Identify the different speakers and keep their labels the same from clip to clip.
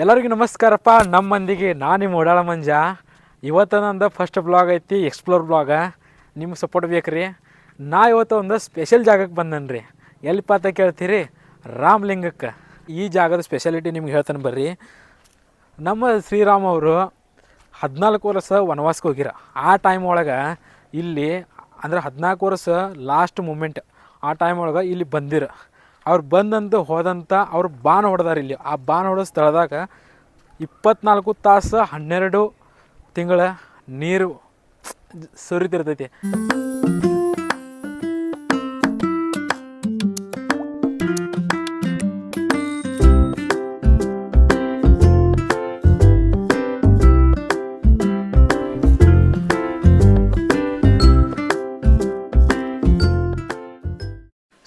Speaker 1: ಎಲ್ಲರಿಗೂ ನಮಸ್ಕಾರಪ್ಪ. ನಮ್ಮ ಮಂದಿಗೆ ನಾನು ನಿಮ್ಮ ಓಡಾಳ ಮಂಜ. ಇವತ್ತು ನಂದು ಫಸ್ಟ್ ಬ್ಲಾಗ್ ಐತಿ ಎಕ್ಸ್ಪ್ಲೋರ್ ಬ್ಲಾಗ ನಿಮ್ಗೆ ಸಪೋರ್ಟ್ ಬೇಕು ರೀ ನಾ ಇವತ್ತು ಒಂದು ಸ್ಪೆಷಲ್ ಜಾಗಕ್ಕೆ ಬಂದನ್ ರೀ ಎಲ್ಲಿಪ್ಪ ಅಂತ ಕೇಳ್ತೀರಿ? ರಾಮಲಿಂಗಕ್ಕೆ. ಈ ಜಾಗದ ಸ್ಪೆಷಾಲಿಟಿ ನಿಮ್ಗೆ ಹೇಳ್ತಾನೆ ಬರ್ರಿ. ನಮ್ಮ ಶ್ರೀರಾಮ್ ಅವರು ಹದಿನಾಲ್ಕು ವರ್ಷ ವನವಾಸಕ್ಕೆ ಹೋಗಿರ. ಆ ಟೈಮ್ ಒಳಗೆ ಇಲ್ಲಿ, ಅಂದ್ರೆ ಹದಿನಾಲ್ಕು ವರ್ಷ ಲಾಸ್ಟ್ ಮೂಮೆಂಟ್ ಆ ಟೈಮ್ ಒಳಗೆ ಇಲ್ಲಿ ಬಂದಿರ. ಅವ್ರು ಬಂದಂತ ಹೋದಂಥ ಅವ್ರು ಬಾಣ ಹೊಡೆದಾರ ಇಲ್ಲಿ. ಆ ಬಾಣ ಹೊಡೋ ಸ್ಥಳದಾಗ ಇಪ್ಪತ್ನಾಲ್ಕು ತಾಸು ಹನ್ನೆರಡು ತಿಂಗಳ ನೀರು ಸುರಿತಿರ್ತೈತಿ.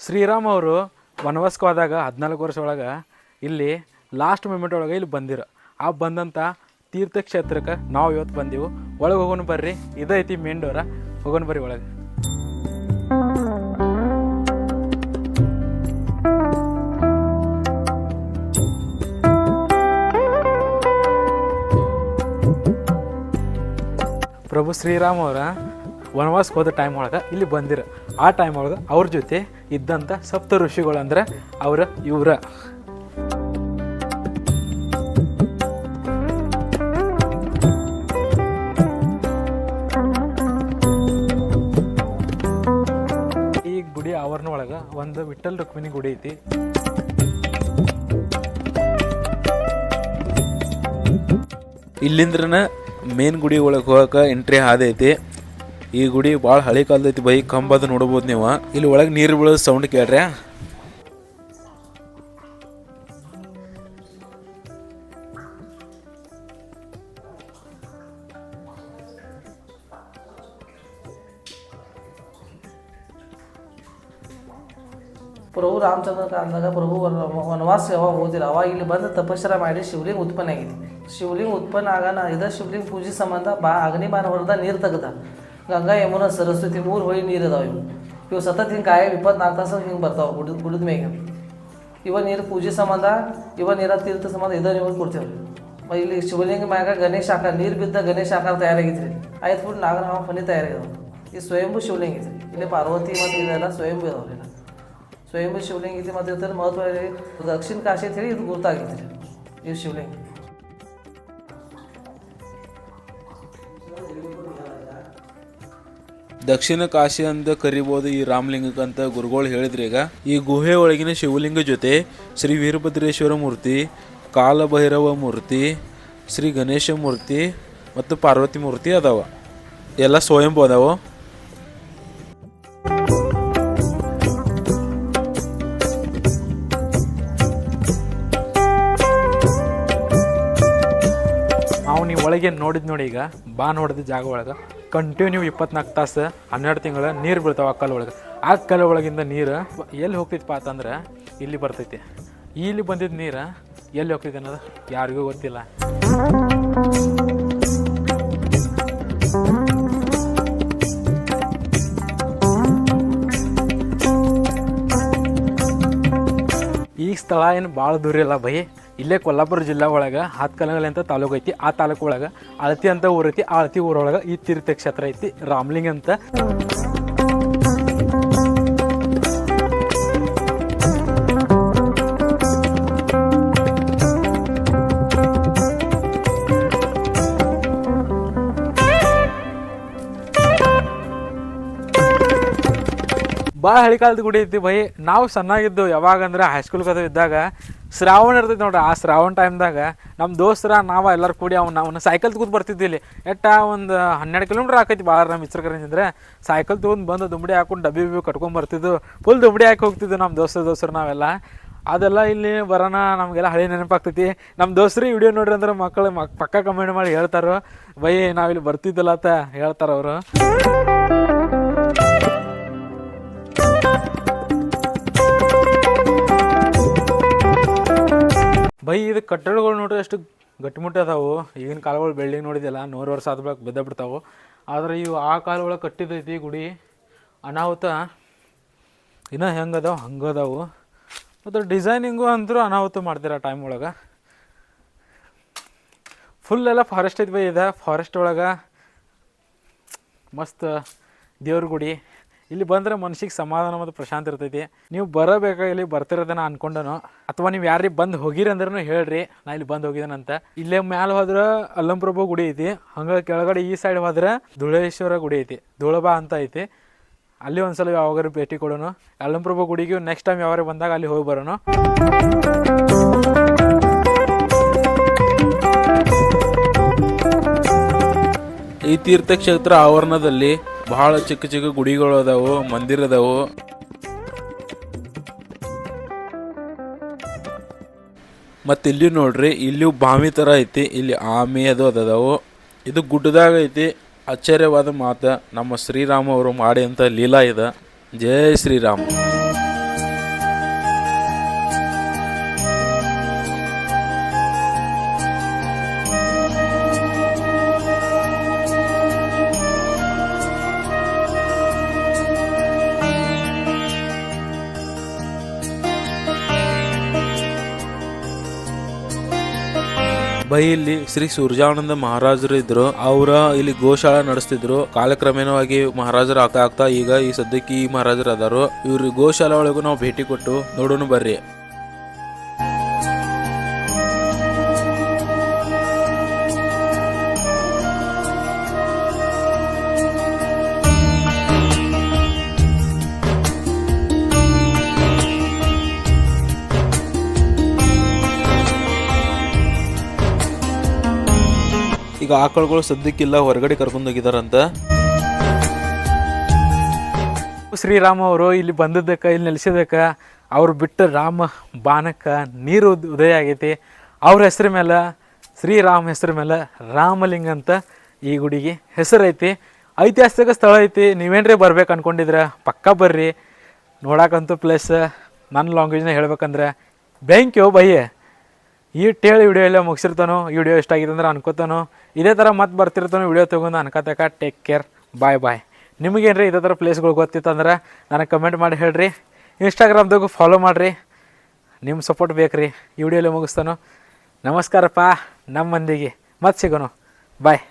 Speaker 1: ಶ್ರೀರಾಮ್ ಅವರು ವನವಾಸಕ್ಕೆ ಹೋದಾಗ ಹದಿನಾಲ್ಕು ವರ್ಷ ಒಳಗೆ ಇಲ್ಲಿ ಲಾಸ್ಟ್ ಮೂಮೆಂಟ್ ಒಳಗೆ ಇಲ್ಲಿ ಬಂದಿರೋ. ಆ ಬಂದಂಥ ತೀರ್ಥಕ್ಷೇತ್ರಕ್ಕೆ ನಾವು ಇವತ್ತು ಬಂದೆವು. ಒಳಗೆ ಹೋಗೋಣ ಬರ್ರಿ. ಇದೈತಿ ಮೇನ್ ಹೋಗೋಣ ಬರ್ರಿ ಒಳಗೆ. ಪ್ರಭು ಶ್ರೀರಾಮ್ ಅವರ ವನವಾಸಕ್ಕೆ ಹೋದ ಟೈಮ್ ಒಳಗೆ ಇಲ್ಲಿ ಬಂದಿರ. ಆ ಟೈಮ್ ಒಳಗೆ ಅವ್ರ ಜೊತೆ ಇದ್ದಂಥ ಸಪ್ತ ಋಷಿಗಳು ಅಂದ್ರೆ ಅವರ ಇವ್ರ. ಈ ಗುಡಿ ಆವರಣ ಒಳಗೆ ಒಂದು ವಿಠಲ್ ರುಕ್ಮಿಣಿ ಗುಡಿ ಐತಿ.
Speaker 2: ಇಲ್ಲಿಂದ್ರನ ಮೇನ್ ಗುಡಿ ಒಳಗೆ ಹೋಗಕ್ಕೆ ಎಂಟ್ರಿ ಐತಿ. ಈ ಗುಡಿ ಬಹಳ ಹಳೆ ಕಾಲದ ಐತಿ, ಬೈ ಕಂಬದ ನೋಡಬಹುದು ನೀವು. ಇಲ್ಲಿ ಒಳಗೆ ನೀರು ಬೀಳೋ ಸೌಂಡ್ ಕೇಳ್ರಿ.
Speaker 3: ಪ್ರಭು ರಾಮಚಂದ್ರ ಕಾಲದಾಗ ಪ್ರಭು ವನ- ವನವಾಸ ಯಾವಾಗ ಹೋದಿಲ್ಲ, ಅವಾಗ ಇಲ್ಲಿ ಬಂದು ತಪಸ್ಸರ ಮಾಡಿ ಶಿವಲಿಂಗ ಉತ್ಪನ್ನ ಆಗೈತಿ ಶಿವಲಿಂಗ ಉತ್ಪನ್ನ ಆಗಾನ ಇದ ಶಿವಲಿಂಗ ಪೂಜೆ ಸಂಬಂಧ ಬಾ ಅಗ್ನಿ ಹೊಡೆದ ನೀರು ತೆಗ್ದ. ಗಂಗಾ ಯಮುನಾ ಸರಸ್ವತಿ ಮೂರು ಹೊಳಿ ನೀರು ಅದಾವ ಇವು ಇವು ಸತತ ಹಿಂಗೆ ಕಾಯ ಇಪ್ಪತ್ನಾಲ್ಕು ತಾಸು ಹಿಂಗೆ ಬರ್ತಾವೆ ಗುಡಿದ ಗುಡಿದ ಮ್ಯಾಗ ಇವ ನೀರು ಪೂಜೆ ಸಂಬಂಧ ಇವ ನೀರ ತೀರ್ಥ ಸಂಬಂಧ ಇದ ನೀರು ಕೊಡ್ತೇವೆ ಮ ಇಲ್ಲಿ ಶಿವಲಿಂಗ ಮ್ಯಾಗ ಗಣೇಶ ಆಕಾರ ನೀರು ಬಿದ್ದ ಗಣೇಶ ಆಕಾರ ತಯಾರಾಗಿದ್ರಿ ಆಯ್ತು ಬಿಟ್ಟು ನಾಗರಾಮ ಫನಿ ತಯಾರಾಗ್ಯದ ಈ ಸ್ವಯಂಭೂ ಶಿವಲಿಂಗ ಐತಿ ಇಲ್ಲಿ ಪಾರ್ವತಿ ಮತ್ತು ಇದೆಲ್ಲ ಸ್ವಯಂಭೂ ಇದಾವೆ ಇಲ್ಲ ಸ್ವಯಂಭೂ ಶಿವಲಿಂಗ ಐತಿ ಮತ್ತು ಇದ್ರ ಮಹತ್ವ ಇದೆ ಇದು ದಕ್ಷಿಣ ಕಾಶಿ ಅಂತ ಹೇಳಿ ಇದು ಗುರುತಾಗೈತಿ ರೀ ಈ ಶಿವಲಿಂಗ
Speaker 2: ದಕ್ಷಿಣ ಕಾಶಿ ಅಂತ ಕರಿಬೋದು ಈ ರಾಮಲಿಂಗಕ್ಕೆ ಅಂತ ಗುರುಗಳು ಹೇಳಿದ್ರಿ ಈಗ. ಈ ಗುಹೆ ಒಳಗಿನ ಶಿವಲಿಂಗ ಜೊತೆ ಶ್ರೀ ವೀರಭದ್ರೇಶ್ವರ ಮೂರ್ತಿ, ಕಾಲಭೈರವ ಮೂರ್ತಿ, ಶ್ರೀ ಗಣೇಶ ಮೂರ್ತಿ ಮತ್ತು ಪಾರ್ವತಿ ಮೂರ್ತಿ ಅದಾವ. ಎಲ್ಲ ಸ್ವಯಂಭೂ ಅದಾವ.
Speaker 1: ಅವನಿ ಒಳಗೆ ನೋಡಿದ್ ನೋಡಿ ಈಗ. ಬಾ ನೋಡಿದ ಜಾಗ ಒಳಗೆ. ಕಂಟಿನ್ಯೂ ಇಪ್ಪತ್ನಾಲ್ಕು ತಾಸು, ಹನ್ನೆರಡು ತಿಂಗಳು ನೀರು ಬೀಳ್ತಾವೆ ಆ ಕಲ್ಲು ಒಳಗೆ. ಆ ಕಲ್ಲು ಒಳಗಿಂದ ನೀರು ಎಲ್ಲಿ ಹೋಗ್ತೈತಪ್ಪ ಅಂತಂದ್ರೆ ಇಲ್ಲಿ ಬರ್ತೈತಿ. ಇಲ್ಲಿ ಬಂದಿದ್ದ ನೀರು ಎಲ್ಲಿ ಹೋಗ್ತೈತೆ ಅನ್ನೋದು ಯಾರಿಗೂ ಗೊತ್ತಿಲ್ಲ. ಈ ಸ್ಥಳ ಏನು ಭಾಳ ದೂರ ಇಲ್ಲ ಬೈ ಇಲ್ಲೇ ಕೊಲ್ಲಾಪುರ ಜಿಲ್ಲಾ ಒಳಗೆ ಹಾತ್ಕಲಗಲಿ ಅಂತ ತಾಲೂಕು ಐತಿ. ಆ ತಾಲೂಕು ಒಳಗೆ ಅಳತಿ ಅಂತ ಊರೈತಿ ಆ ಅಳತಿ ಊರೊಳಗೆ ಈ ತೀರ್ಥಕ್ಷೇತ್ರ ಐತಿ. ರಾಮ್ಲಿಂಗ್ ಅಂತ. ಭಾಳ ಹಳಿ ಕಾಲದ ಗುಡಿ ಐತಿ ಬೈ. ನಾವು ಸಣ್ಣಾಗಿದ್ದು ಯಾವಾಗ ಅಂದ್ರೆ ಹೈಸ್ಕೂಲ್ ಕದ ಇದ್ದಾಗ. ಶ್ರಾವಣ ಇರ್ತೈತಿ ನೋಡ್ರಿ, ಆ ಶ್ರಾವಣ ಟೈಮ್ದಾಗ ನಮ್ಮ ದೋಸ್ತರ, ನಾವು ಎಲ್ಲರೂ ಕೂಡಿ ಅವ್ನು ಅವನ್ನ ಸೈಕಲ್ ತಗೊಂಡು ಬರ್ತಿದ್ವಿ ಇಲ್ಲಿ. ಎಟ್ಟ ಒಂದು ಹನ್ನೆರಡು ಕಿಲೋಮೀಟ್ರ್ ಆಕೈತಿ ಭಾಳ ನಮ್ಮ ಇಚ್ರಕರಿಂದ್ರೆ ಸೈಕಲ್ ತೊಗೊಂಡು ಬಂದು ದುಂಬಡಿ ಹಾಕೊಂಡು ಡಬ್ಬಿ ಬಿಬ್ಬಿ ಕಟ್ಕೊಂಡ್ ಬರ್ತಿದ್ದು. ಫುಲ್ ದುಂಬಡಿ ಹಾಕಿ ಹೋಗ್ತಿದ್ದು ನಮ್ಮ ದೋಸ್ತ ದೋಸ್ತರು ನಾವೆಲ್ಲ. ಅದೆಲ್ಲ ಇಲ್ಲಿ ಬರೋಣ ನಮಗೆಲ್ಲ ಹಳೆ ನೆನಪಾಗ್ತೈತಿ. ನಮ್ಮ ದೋಸ್ತರು ವಿಡಿಯೋ ನೋಡ್ರಿ ಅಂದ್ರೆ ಮಕ್ಕಳು ಮಕ್ ಪಕ್ಕ ಕಮೆಂಟ್ ಮಾಡಿ ಹೇಳ್ತಾರೋ. ಬೈ, ನಾವಿಲ್ಲಿ ಬರ್ತಿದ್ದಲ್ಲ ಅಂತ ಹೇಳ್ತಾರ ಬೈ, ಇದು ಕಟ್ಟಡಗಳು ನೋಡ್ರಿ ಎಷ್ಟು ಗಟ್ಟಿಮುಟ್ಟಿ ಅದಾವು. ಈಗಿನ ಕಾಲಗಳು ಬಿಲ್ಡಿಂಗ್ ನೋಡಿದೆಲ್ಲ ನೂರು ವರ್ಷ ಆದ ಬಳಿಕ ಬಿದ್ದ ಬಿಡ್ತಾವೆ ಆದ್ರೆ ಇವು ಆ ಕಾಲ ಒಳಗೆ ಕಟ್ಟಿದೈತಿ ಗುಡಿ. ಅನಾಹುತ ಇನ್ನೂ ಹೆಂಗೆ ಹಂಗದಾವು. ಹಂಗೆ ಅದಾವು ಮತ್ತು ಡಿಸೈನಿಂಗು ಅಂದರೂ ಅನಾಹುತ ಮಾಡ್ತೀರ ಟೈಮ್ ಒಳಗೆ. ಫುಲ್ ಎಲ್ಲ ಫಾರೆಸ್ಟ್ ಬೈ, ಇದೆ ಫಾರೆಸ್ಟ್ ಒಳಗೆ ಮಸ್ತ್ ದೇವ್ರ ಗುಡಿ. ಇಲ್ಲಿ ಬಂದ್ರೆ ಮನ್ಸಿಗೆ ಸಮಾಧಾನ ಮತ್ತು ಪ್ರಶಾಂತ ಇರ್ತೈತಿ. ನೀವು ಬರಬೇಕಾಗಿ ಇಲ್ಲಿ ಬರ್ತಿರೋದನ್ನ ಅನ್ಕೊಂಡನು, ಅಥವಾ ನೀವು ಯಾರಿಗೆ ಬಂದು ಹೋಗಿರಿ ಅಂದ್ರೂ ಹೇಳ್ರಿ, ನಾ ಇಲ್ಲಿ ಬಂದು ಹೋಗಿದ್ದೇನಂತ. ಇಲ್ಲೇ ಮ್ಯಾಲೆ ಹೋದ್ರೆ ಅಲ್ಲಂಪ್ರಭು ಗುಡಿ ಐತಿ, ಹಂಗೆ ಕೆಳಗಡೆ ಈ ಸೈಡ್ ಹೋದ್ರೆ ಧುಳೇಶ್ವರ ಗುಡಿ ಐತಿ, ಧುಳಬಾ ಅಂತ ಐತಿ. ಅಲ್ಲಿ ಒಂದ್ಸಲ ಯಾವಾಗಾರು ಭೇಟಿ ಕೊಡೋಣ ಅಲ್ಲಂಪ್ರಭು ಗುಡಿಗೆ ನೆಕ್ಸ್ಟ್ ಟೈಮ್ ಯಾವಾಗ ಬಂದಾಗ ಅಲ್ಲಿ ಹೋಗಿ ಬರೋಣ
Speaker 2: ಈ ತೀರ್ಥಕ್ಷೇತ್ರ ಆವರಣದಲ್ಲಿ ಬಹಳ ಚಿಕ್ಕ ಚಿಕ್ಕ ಗುಡಿಗಳು ಅದಾವು, ಮಂದಿರ ಅದಾವು. ಮತ್ತೆ ಇಲ್ಲಿ ನೋಡ್ರಿ ಇಲ್ಲಿ ಬಾವಿ ತರ ಐತಿ, ಇಲ್ಲಿ ಆಮೆ ಅದು ಅದಾವು. ಇದು ಗುಡ್ಡದಾಗ ಐತಿ, ಆಶ್ಚರ್ಯವಾದ ಮಾತ, ನಮ್ಮ ಶ್ರೀರಾಮ ಅವರು ಮಾಡಿ ಲೀಲಾ ಇದೆ. ಜೈ ಶ್ರೀರಾಮ್. ಬೈ ಇಲ್ಲಿ ಶ್ರೀ ಸೂರ್ಯಾನಂದ ಮಹಾರಾಜರು ಇದ್ರು. ಅವರ ಇಲ್ಲಿ ಗೋಶಾಲ ನಡೆಸ್ತಿದ್ರು. ಕಾಲಕ್ರಮೇಣವಾಗಿ ಮಹಾರಾಜರು ಆಗ್ತಾ ಆಗ್ತಾ ಈಗ ಈ ಸದ್ಯಕ್ಕೆ ಈ ಮಹಾರಾಜರು ಅದಾರು. ಇವ್ರ ಗೋಶಾಲ ಒಳಗೂ ನಾವು ಭೇಟಿ ಕೊಟ್ಟು ನೋಡೋಣ ಬರ್ರಿ. ಈಗ ಆಕಳುಗಳು ಸದ್ಯಕ್ಕಿಲ್ಲ, ಹೊರಗಡೆ ಕರ್ಕೊಂಡು ಹೋಗಿದಾರಂತ.
Speaker 1: ಶ್ರೀರಾಮ ಅವರು ಇಲ್ಲಿ ಬಂದದ್ದಕ್ಕೆ, ಇಲ್ಲಿ ನೆಲೆಸಿದಕ್ಕೆ ಅವ್ರು ಬಿಟ್ಟು ರಾಮ ಬಾನಕ್ಕೆ ನೀರು ಉದ್- ಉದಯ ಆಗೈತಿ. ಅವ್ರ ಹೆಸರು ಮೇಲೆ ಶ್ರೀರಾಮ ಹೆಸರು ಮೇಲೆ ರಾಮಲಿಂಗ ಅಂತ ಈ ಗುಡಿಗೆ ಹೆಸರೈತಿ ಐತಿ. ಐತಿಹಾಸಿಕ ಸ್ಥಳ ಐತಿ. ನೀವೇನ್ರಿ ಬರ್ಬೇಕು ಅನ್ಕೊಂಡಿದ್ರೆ? ಪಕ್ಕ ಬರ್ರಿ. ನೋಡಕ್ಕಂತೂ ಪ್ಲೇಸ್ ನನ್ನ ಲ್ಯಾಂಗ್ವೇಜ್ನ ಹೇಳ್ಬೇಕಂದ್ರೆ ಬ್ಯಾಂಕ್ಯೋ ಬಯ್ಯೆ ಈ ಟೇಳಿ ವಿಡಿಯೋ ಎಲ್ಲ ಮುಗಿಸಿರ್ತಾನೋ ವಿಡಿಯೋ ಇಷ್ಟ ಆಗಿದೆ ಅಂದ್ರೆ ಅನ್ಕೋತಾನೋ, ಇದೇ ಥರ ಮತ್ತೆ ಬರ್ತಿರ್ತಾನೋ, ವಿಡಿಯೋ ತೊಗೊಂಡು ಅನ್ಕೋತಕ ಟೇಕ್ ಕೇರ್ ಬಾಯ್ ಬಾಯ್ ನಿಮಗೇನ್ರಿ ಇದೇ ಥರ ಪ್ಲೇಸ್ಗಳು ಗೊತ್ತಿತ್ತಂದ್ರೆ ನನಗೆ ಕಮೆಂಟ್ ಮಾಡಿ ಹೇಳ್ರಿ. ಇನ್ಸ್ಟಾಗ್ರಾಮ್ದಾಗೂ ಫಾಲೋ ಮಾಡಿರಿ. ನಿಮ್ಮ ಸಪೋರ್ಟ್ ಬೇಕು ರೀ ಈ ಎಲ್ಲ ಮುಗಿಸ್ತಾನೋ. ನಮಸ್ಕಾರಪ್ಪ ನಮ್ಮ ಮಂದಿಗೆ ಮತ್ತೆ ಸಿಗೋಣ ಬಾಯ್